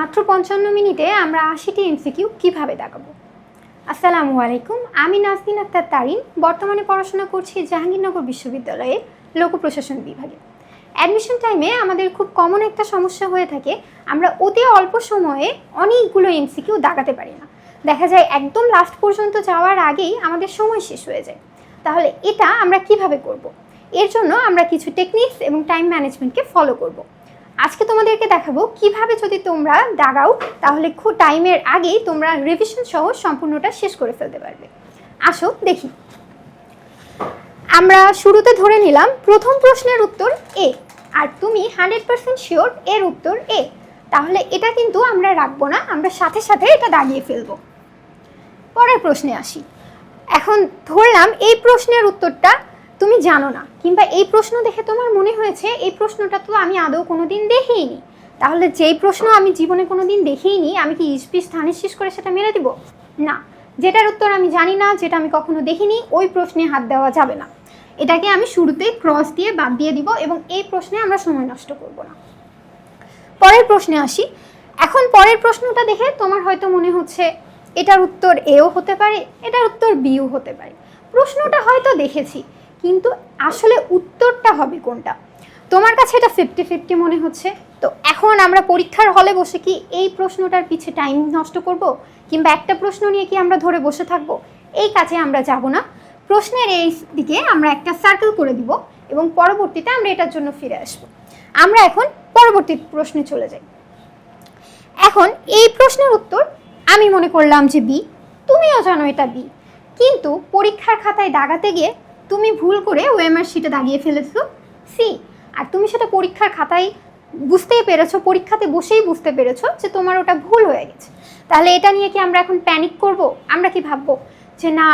মাত্র পঞ্চান্ন মিনিটে আমরা আশিটি এমসিকিউ কীভাবে দেখাবো আসসালামু আলাইকুম, আমি নাজদিন আক্তার তারিন, বর্তমানে পড়াশোনা করছি জাহাঙ্গীরনগর বিশ্ববিদ্যালয়ে লোক প্রশাসন বিভাগে অ্যাডমিশন টাইমে আমাদের খুব কমন একটা সমস্যা হয়ে থাকে, আমরা অতি অল্প সময়ে অনেকগুলো এমসিকিউ দাগাতে পারি না দেখা যায় একদম লাস্ট পর্যন্ত যাওয়ার আগেই আমাদের সময় শেষ হয়ে যায় তাহলে এটা আমরা কীভাবে করব। এর জন্য আমরা কিছু টেকনিক্স এবং টাইম ম্যানেজমেন্টকে ফলো করব। আজকে তোমাদেরকে দেখাবো কীভাবে যদি তোমরা দাগাও তাহলে খুব টাইমের আগেই তোমরা রিভিশন সহ সম্পূর্ণটা শেষ করে ফেলতে পারবে। আসো, দেখি। আমরা শুরুতে ধরে নিলাম, প্রথম প্রশ্নের উত্তর এ আর তুমি হান্ড্রেড পার্সেন্ট শিওর এর উত্তর এ তাহলে এটা কিন্তু আমরা রাখব না, আমরা সাথে সাথে এটা দাগিয়ে ফেলব। পরের প্রশ্নে আসি। এখন ধরলাম এই প্রশ্নের উত্তরটা তুমি জানো না, কিংবা এই প্রশ্ন দেখে তোমার মনে হয়েছে, এই প্রশ্নটা তো আমি আদৌ কোনোদিন দেখিনি। তাহলে যেই প্রশ্ন আমি জীবনে কোনোদিন দেখিনি, আমি কি ইস্পি স্থানে শেষ করে সেটা মেরে দিব? না, যেটার উত্তর আমি জানি না, যেটা আমি কখনো দেখিনি, ওই প্রশ্নে হাত দেওয়া যাবে না। এটাকে আমি শুরুতে ক্রস দিয়ে বাদ দিয়ে দিব এবং এই প্রশ্নে আমরা সময় নষ্ট করব না। পরের প্রশ্নে আসি। এখন পরের প্রশ্নটা দেখে তোমার হয়তো মনে হচ্ছে, এটার উত্তর এও হতে পারে, এটার উত্তর বিও হতে পারে। প্রশ্নটা হয়তো দেখেছি কিন্তু আসলে উত্তরটা হবে কোনটা? তোমার কাছে এটা ফিফটি ফিফটি মনে হচ্ছে? তো এখন আমরা পরীক্ষার হলে বসে কি এই প্রশ্নটার পিছে টাইম নষ্ট করব? কিংবা একটা প্রশ্ন নিয়ে কি আমরা ধরে বসে থাকব? এই কাজে আমরা যাব না। প্রশ্নের এই দিকে আমরা একটা সার্কেল করে দিব এবং পরবর্তীতে আমরা এটার জন্য ফিরে আসব। আমরা এখন পরবর্তী প্রশ্নে চলে যাই। এখন এই প্রশ্নের উত্তর আমি মনে করলাম যে বি তুমিও জানো এটা বি কিন্তু পরীক্ষার খাতায় দাগাতে গিয়ে তুমি ভুল করে ওএমআর শিটে দাগিয়ে ফেলেছো? সি। আর তুমি সেটা পরীক্ষার খাতায় বুঝতেই পেরেছ, পরীক্ষাতে বসেই বুঝতে পেরেছ যে তোমার ওটা ভুল হয়ে গেছে। তাহলে এটা নিয়ে কি আমরা এখন প্যানিক করব? আমরা কি ভাববো? যে না,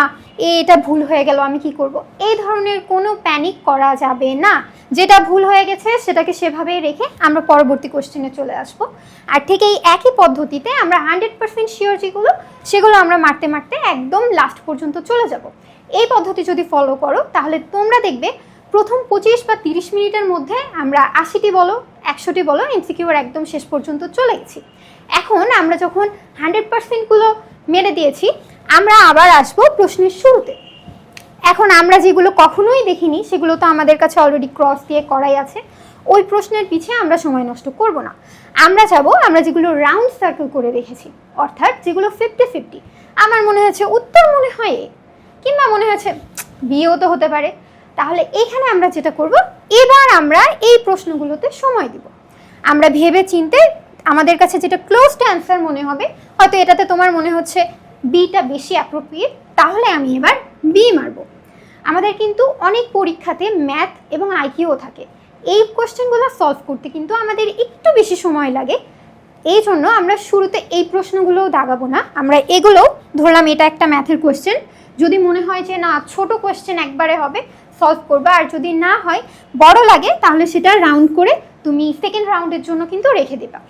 এ এটা ভুল হয়ে গেল, আমি কি করব? এই ধরনের কোনো প্যানিক করা যাবে না। যেটা ভুল হয়ে গেছে সেটাকে সেভাবেই রেখে আমরা পরবর্তী কোশ্চেনে চলে আসব। আর ঠিক এই একই পদ্ধতিতে আমরা হান্ড্রেড পার্সেন্ট শিওর যেগুলো, সেগুলো আমরা মারতে মারতে একদম লাস্ট পর্যন্ত চলে যাব। এই পদ্ধতি যদি ফলো করো, তাহলে তোমরা দেখবে প্রথম পঁচিশ বা তিরিশ মিনিটের মধ্যে আমরা আশিটি বলো, একশোটি বলো এমসিকিউর একদম শেষ পর্যন্ত চলে গেছি। এখন আমরা যখন হান্ড্রেড পার্সেন্টগুলো মেরে দিয়েছি, আমরা আবার আসব প্রশ্নের শুরুতে। এখন আমরা যেগুলো কখনোই দেখিনি, সেগুলো তো আমাদের কাছে অলরেডি ক্রস দিয়ে করাই আছে। ওই প্রশ্নের পিছে আমরা সময় নষ্ট করব না। আমরা যাব, আমরা যেগুলো রাউন্ড সার্কেল করে রেখেছি, অর্থাৎ যেগুলো ফিফটি ফিফটি আমার মনে হচ্ছে উত্তর মনে হয় কিংবা মনে হচ্ছে বিয়েও তো হতে পারে। তাহলে এখানে আমরা যেটা করব, এবার আমরা এই প্রশ্নগুলোতে সময় দিব। আমরা ভেবে চিনতে আমাদের কাছে যেটা ক্লোজড অ্যান্সার মনে হবে, হয়তো এটাতে তোমার মনে হচ্ছে বিটা বেশি অ্যাপ্রোপ্রিয়েট তাহলে আমি এবার বি মারবো। আমাদের কিন্তু অনেক পরীক্ষাতে ম্যাথ এবং আইকিউ থাকে। এই কোশ্চেনগুলো সলভ করতে কিন্তু আমাদের একটু বেশি সময় লাগে। এই জন্য আমরা শুরুতে এই প্রশ্নগুলোও দাগাবো না। আমরা এগুলো ধরলাম, এটা একটা ম্যাথের কোশ্চেন যদি মনে হয় যে না, ছোট কোশ্চেন একবারে হবে সলভ করবে। আর যদি না হয়, বড় লাগে, তাহলে সেটা রাউন্ড করে তুমি সেকেন্ড রাউন্ডের জন্য কিন্তু রেখে দেবা।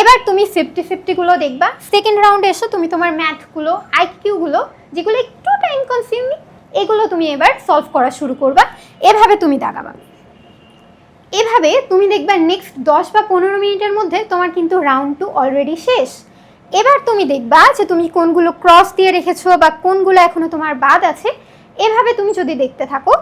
এবার তুমি ফিফটি ফিফটিগুলো দেখবা। সেকেন্ড রাউন্ডে এসে, তুমি তোমার ম্যাথগুলো আইকিউগুলো যেগুলো একটু টাইম কনজিউমিং এগুলো তুমি এবার সলভ করা শুরু করবা। এভাবে তুমি দাগাবা। এভাবে তুমি দেখবা নেক্সট দশ বা পনেরো মিনিটের মধ্যে তোমার কিন্তু রাউন্ড টু অলরেডি শেষ। এবার তুমি দেখবা যে তুমি কোনগুলো ক্রস দিয়ে রেখেছো বা কোনগুলো এখনও তোমার বাদ আছে। এভাবে তুমি যদি দেখতে থাকো,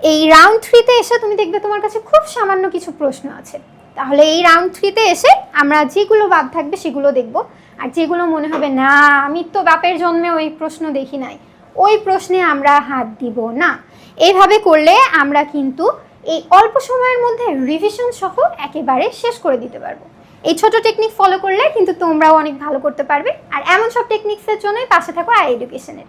এই রাউন্ড থ্রিতে এসে তুমি দেখবে তোমার কাছে খুব সামান্য কিছু প্রশ্ন আছে। তাহলে এই রাউন্ড থ্রিতে এসে আমরা যেগুলো বাদ থাকবে সেগুলো দেখব। আর যেগুলো মনে হবে, না, আমি তো বাপের জন্মে ওই প্রশ্ন দেখি নাই। ওই প্রশ্নে আমরা হাত দিব না। এভাবে করলে আমরা কিন্তু এই অল্প সময়ের মধ্যে রিভিশন সহ একেবারে শেষ করে দিতে পারব। এই ছোট টেকনিক ফলো করলে কিন্তু তোমরাও অনেক ভালো করতে পারবে। আর এমন সব টেকনিক্সের জন্যই পাশে থাকো আই এডুকেশনের